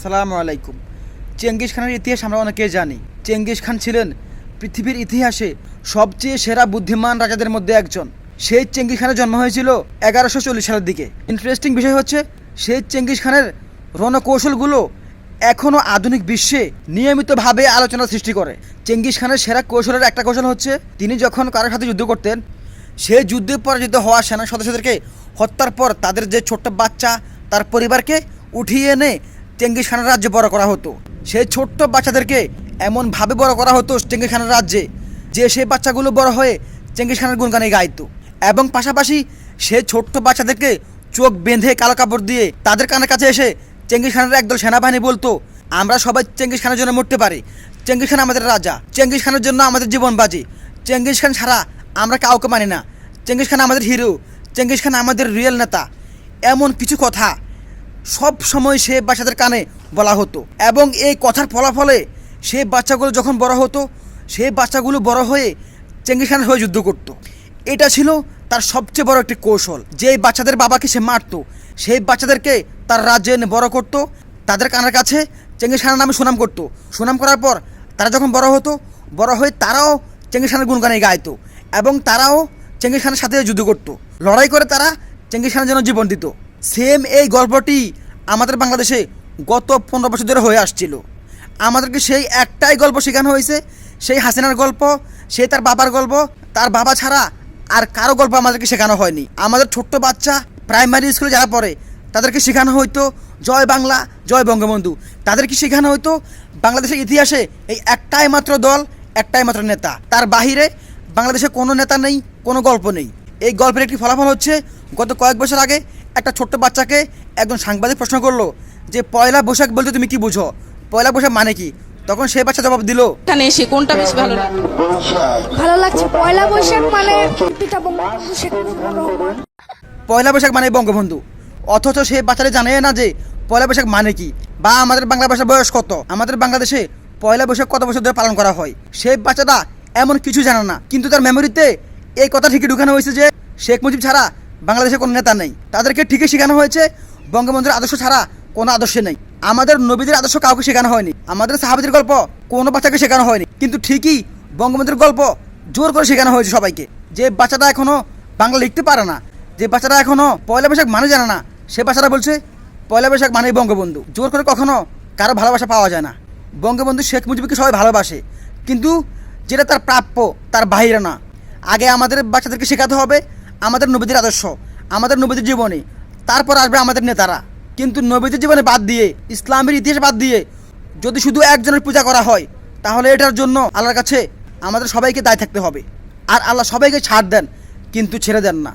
আসসালামু আলাইকুম। চেঙ্গিস খানের ইতিহাস আমরা অনেকে জানি। চেঙ্গিস খান ছিলেন পৃথিবীর ইতিহাসে সবচেয়ে সেরা বুদ্ধিমান রাজাদের মধ্যে একজন। সেই চেঙ্গিস খানের জন্ম হয়েছিল এগারোশো চল্লিশ সালের দিকে। ইন্টারেস্টিং বিষয় হচ্ছে, সেই চেঙ্গিস খানের রণকৌশলগুলো এখনও আধুনিক বিশ্বে নিয়মিতভাবে আলোচনা সৃষ্টি করে। চেঙ্গিস খানের সেরা কৌশলের একটা কৌশল হচ্ছে, তিনি যখন কারোর সাথে যুদ্ধ করতেন সেই যুদ্ধে পরাজিত হওয়া সেনা সদস্যদেরকে হত্যার পর তাদের যে ছোট্ট বাচ্চা তার পরিবারকে উঠিয়ে এনে চেঙ্গিস খানের রাজ্যে বড় করা হতো। সেই ছোট্ট বাচ্চাদেরকে এমনভাবে বড় করা হতো চেঙ্গিস খানের রাজ্যে যে সেই বাচ্চাগুলো বড় হয়ে চেঙ্গিস খানের গুণগানে গাইতো। এবং পাশাপাশি সে ছোট্ট বাচ্চাদেরকে চোখ বেঁধে কালো কাপড় দিয়ে তাদের কানের কাছে এসে চেঙ্গিস খানের একদল সেনাবাহিনী বলতো, আমরা সবাই চেঙ্গিস খানের জন্য মরতে পারি। চেঙ্গিস খান আমাদের রাজা। চেঙ্গিস খানের জন্য আমাদের জীবন বাজি। চেঙ্গিস খান ছাড়া আমরা কাউকে মানি না। চেঙ্গিস খান আমাদের হিরো। চেঙ্গিস খান আমাদের রিয়েল নেতা। এমন কিছু কথা সব সময় সে বাচ্চাদের কানে বলা হতো এবং এই কথার ফলাফলে সে বাচ্চাগুলো যখন বড় হতো সেই বাচ্চাগুলো বড় হয়ে চেঙ্গিস খানের হয়ে যুদ্ধ করত। এটা ছিল তার সবচেয়ে বড় একটি কৌশল। যে বাচ্চাদের বাবাকে সে মারতো, সেই বাচ্চাদেরকে তার রাজ্যে এনে বড় করতো। তাদের কানের কাছে চেঙ্গিস খানের নামে সুনাম করতো। সুনাম করার পর তারা যখন বড় হতো, বড় হয়ে তারাও চেঙ্গিস খানের গুণগানে গাইতো এবং তারাও চেঙ্গিস খানের সাথে যুদ্ধ করতো। লড়াই করে তারা চেঙ্গিস খানের জন্য জীবন দিত। সেম এই গল্পটি আমাদের বাংলাদেশে গত পনেরো বছর ধরে হয়ে আসছিল। আমাদেরকে সেই একটাই গল্প শেখানো হয়েছে, সেই হাসিনার গল্প সেই তার বাবার গল্প, তার বাবা ছাড়া আর কারও গল্প আমাদেরকে শেখানো হয়নি। আমাদের ছোট্ট বাচ্চা প্রাইমারি স্কুলে যারা পড়ে, তাদেরকে শেখানো হয়তো জয় বাংলা, জয় বঙ্গবন্ধু। তাদেরকে শেখানো হয়তো বাংলাদেশের ইতিহাসে এই একটাই মাত্র দল, একটাই মাত্র নেতা। তার বাহিরে বাংলাদেশে কোনো নেতা নেই, কোনো গল্প নেই। এই গল্পের একটি ফলাফল হচ্ছে গত কয়েক বছর আগে একটা ছোট্ট বাচ্চাকে একজন সাংবাদিক প্রশ্ন করল যে পয়লা বৈশাখ বলতে তুমি কি বুঝো? পয়লা বৈশাখ মানে কি? তখন সেই বাচ্চা জবাব দিল এখানে এসে কোনটা বেশি ভালো লাগে? ভালো লাগছে। পয়লা বৈশাখ মানে পিতা বঙ্গবন্ধু শেখ মুজিবুর পয়লা বৈশাখ মানে বঙ্গবন্ধু। অথচ সেই বাচ্চারা জানে না যে পয়লা বৈশাখ মানে কি বা আমাদের বাংলা ভাষার বয়স কত? আমাদের বাংলাদেশে পয়লা বৈশাখ কত বছর ধরে পালন করা হয়? সেই বাচ্চাটা এমন কিছু জানে না। কিন্তু তার মেমোরিতে এই কথা ঠিকই ঢুকানো হয়েছে যে শেখ মুজিব ছাড়া বাংলাদেশে কোনো নেতা নেই। তাদেরকে ঠিকই শেখানো হয়েছে, বঙ্গবন্ধুর আদর্শ ছাড়া কোনো আদর্শ নেই। আমাদের নবীদের আদর্শ কাউকে শেখানো হয়নি। আমাদের সাহাবিদের গল্প কোনো বাচ্চাকে শেখানো হয়নি। কিন্তু ঠিকই বঙ্গবন্ধুর গল্প জোর করে শেখানো হয়েছে সবাইকে। যে বাচ্চাটা এখনও বাংলা লিখতে পারে না, যে বাচ্চাটা এখনও পয়লা বৈশাখ মানে জানে না, সে বাচ্চারা বলছে, পয়লা বৈশাখ মানেই বঙ্গবন্ধু। জোর করে কখনো কারও ভালোবাসা পাওয়া যায় না। বঙ্গবন্ধু শেখ মুজিবকে সবাই ভালোবাসে। কিন্তু যেটা তার প্রাপ্য, তার বাহিরে না। আগে আমাদের বাচ্চাদেরকে শেখাতে হবে আমাদের নবীদের আদর্শ, আমাদের নবীদের জীবনে, তারপর আসবে আমাদের নেতারা। কিন্তু নবীদের জীবনে বাদ দিয়ে, ইসলামের ইতিহাস বাদ দিয়ে যদি শুধু একজনের পূজা করা হয়, তাহলে এটার জন্য আল্লাহর কাছে আমাদের সবাইকে দায় থাকতে হবে। আর আল্লাহ সবাইকে ছাড় দেন, কিন্তু ছেড়ে দেন না।